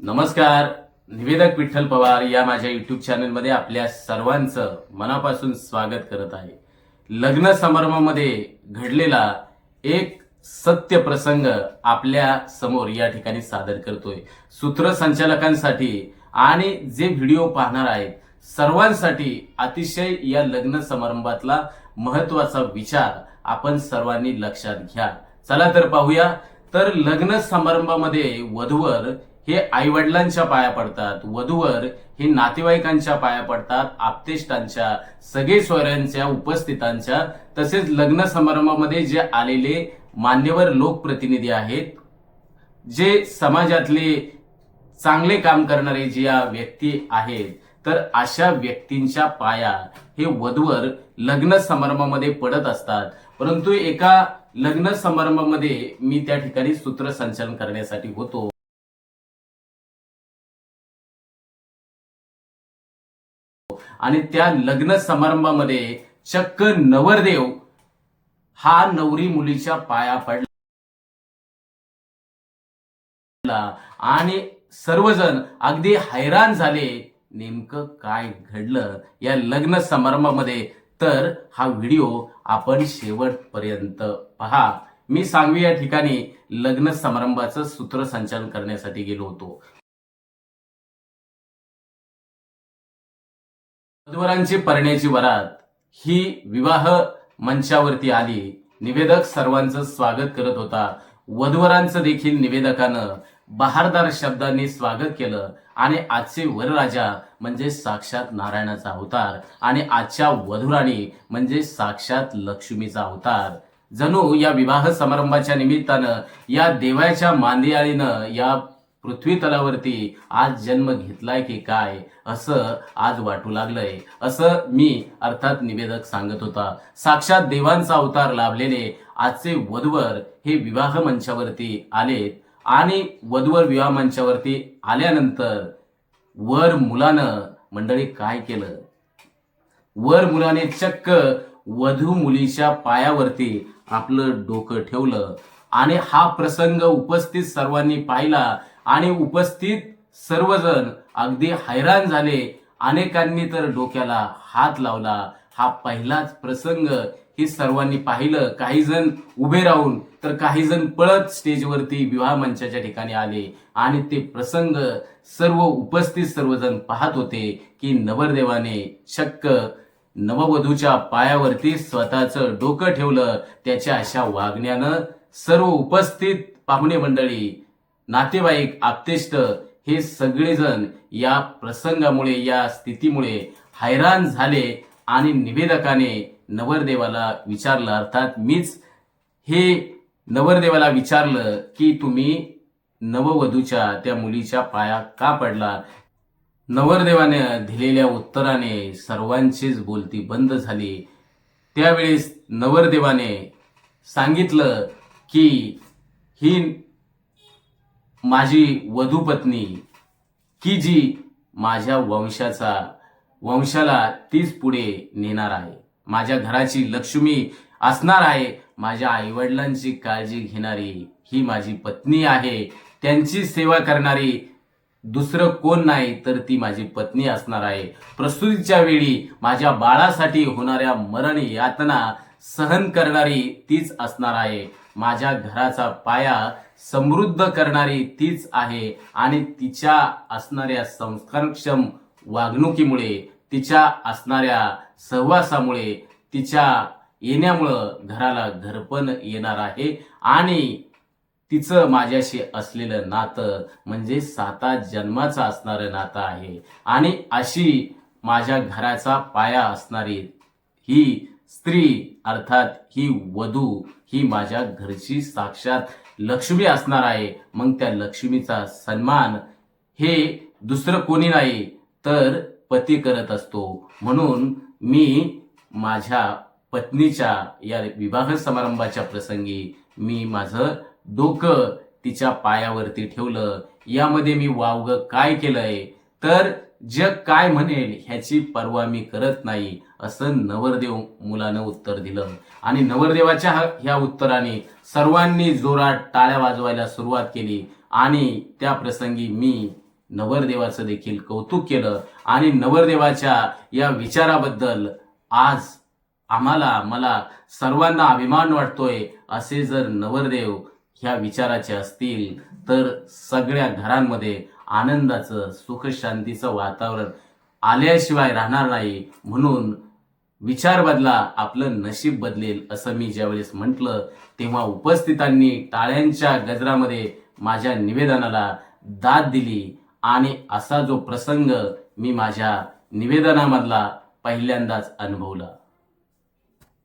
नमस्कार निवेदक विठ्ठल पवार या माझ्या युट्यूब चॅनलमध्ये आपल्या सर्वांचं मनापासून स्वागत करत आहे. लग्न समारंभामध्ये घडलेला एक सत्य प्रसंग आपल्यासमोर या ठिकाणी सादर करतोय. सूत्रसंचालकांसाठी आणि जे व्हिडिओ पाहणार आहेत सर्वांसाठी अतिशय या लग्न समारंभातला महत्त्वाचा विचार आपण सर्वांनी लक्षात घ्या. चला तर पाहूया. तर लग्न समारंभामध्ये वधूवर हे आई वडिलांच्या पाया पडतात वधूवर हे नातेवाईकांच्या पाया पडतात आपतेष्टांच्या सगळे सोयऱ्यांच्या उपस्थितांच्या तसेच लग्न समारंभामध्ये जे आलेले मान्यवर लोकप्रतिनिधी आहेत जे समाजातले चांगले काम करणारे जे या व्यक्ती आहेत तर अशा व्यक्तींच्या पाया हे वधूवर लग्न समारंभामध्ये पडत असतात. परंतु एका लग्न समारंभामध्ये मी त्या ठिकाणी सूत्रसंचालन करण्यासाठी होतो. आणि त्या लग्न समारंभामध्ये चक्क नवरदेव हा नवरी मुलीच्या पाया पडला. आणि सर्वजण अगदी हैराण झाले नेमकं काय घडलं या लग्न समारंभामध्ये? तर हा व्हिडिओ आपण शेवटपर्यंत पहा. मी सांगवी या ठिकाणी लग्न समारंभाचं सूत्रसंचालन करण्यासाठी गेलो होतो. वधूवरांची परण्याची वरात ही विवाह मंचावरती आली. निवेदक सर्वांचं स्वागत करत होता. वधूवरांचं देखील निवेदकानं बहारदार शब्दांनी स्वागत केलं आणि आजचे वरराजा म्हणजे साक्षात नारायणाचा अवतार आणि आजच्या वधुराणी म्हणजे साक्षात लक्ष्मीचा अवतार. जणू या विवाह समारंभाच्या निमित्तानं या देवाच्या मांदियाळीनं या पृथ्वी तलावरती आज जन्म घेतलाय की काय? असं आज वाटू लागलंय. असं मी अर्थात निवेदक सांगत होता. साक्षात देवांचा अवतार लाभलेले आजचे वधवर हे विवाह मंचावरती आलेत आणि वधवर विवाह मंचावरती आल्यानंतर वर मुलानं मंडळी काय केलं? वर मुलाने चक्क वधू मुलीच्या पायावरती आपलं डोकं ठेवलं आणि हा प्रसंग उपस्थित सर्वांनी पाहिला आणि उपस्थित सर्वजण अगदी हैराण झाले. अनेकांनी तर डोक्याला हात लावला. हा पहिलाच प्रसंग हे सर्वांनी पाहिलं. काही जण उभे राहून तर काही जण पळत स्टेजवरती विवाह मंचाच्या ठिकाणी आले. आणि ते प्रसंग सर्व उपस्थित सर्वजण पाहत होते की नवरदेवाने चक्क नववधूच्या पायावरती स्वतःचं डोकं ठेवलं. त्याच्या अशा वागण्यानं सर्व उपस्थित पाहुणे मंडळी नातेवाईक आप्तेष्ट हे सगळेजण या प्रसंगामुळे या स्थितीमुळे हैराण झाले आणि निवेदकाने नवरदेवाला विचारलं अर्थात मीच हे नवरदेवाला विचारलं की तुम्ही नववधूच्या त्या मुलीच्या पाया का पडला? नवरदेवाने दिलेल्या उत्तराने सर्वांचीच बोलती बंद झाली. त्यावेळेस नवरदेवाने सांगितलं की ही माझी वधूपत्नी की जी माझ्या वंशाचा वंशाला तीच पुढे नेणार आहे. माझ्या घराची लक्ष्मी असणार आहे. माझ्या आईवडिलांची काळजी घेणारी ही माझी पत्नी आहे. त्यांची सेवा करणारी दुसरं कोण नाही तर ती माझी पत्नी असणार आहे. प्रसूतीच्या वेळी माझ्या बाळासाठी होणाऱ्या मरण यातना सहन करणारी तीच असणार आहे. माझ्या घराचा पाया समृद्ध करणारी तीच आहे आणि तिच्या असणाऱ्या संस्कारक्षम वागणुकीमुळे तिच्या असणाऱ्या सहवासामुळे तिच्या येण्यामुळं घराला घरपण येणार आहे आणि तिचं माझ्याशी असलेलं नातं म्हणजे साता जन्माचं असणारं नातं आहे. आणि अशी माझ्या घराचा पाया असणारी ही स्त्री अर्थात ही वधू ही माझ्या घरची साक्षात लक्ष्मी असणार आहे. मग त्या लक्ष्मीचा सन्मान हे दुसरं कोणी नाही तर पती करत असतो. म्हणून मी माझ्या पत्नीच्या या विवाह समारंभाच्या प्रसंगी मी माझं डोकं तिच्या पायावरती ठेवलं. यामध्ये मी वावग काय केलंय? तर जग काय म्हणेल ह्याची पर्वा मी करत नाही असं नवरदेव मुलानं उत्तर दिलं. आणि नवरदेवाच्या ह्या उत्तराने सर्वांनी जोरात टाळ्या वाजवायला सुरुवात केली. आणि त्या प्रसंगी मी नवरदेवाचं देखील कौतुक केलं. आणि नवरदेवाच्या या विचाराबद्दल आज आम्हाला मला सर्वांना अभिमान वाटतोय असे जर नवरदेव ह्या विचाराचे असतील तर सगळ्या घरांमध्ये आनंदाचं सुखशांतीचं वातावरण आल्याशिवाय राहणार नाही म्हणून विचार बदला आपलं नशीब बदलेल असं मी ज्यावेळेस म्हटलं तेव्हा उपस्थितांनी टाळ्यांच्या गजरामध्ये माझ्या निवेदनाला दाद दिली आणि असा जो प्रसंग मी माझ्या निवेदनामधला पहिल्यांदाच अनुभवला.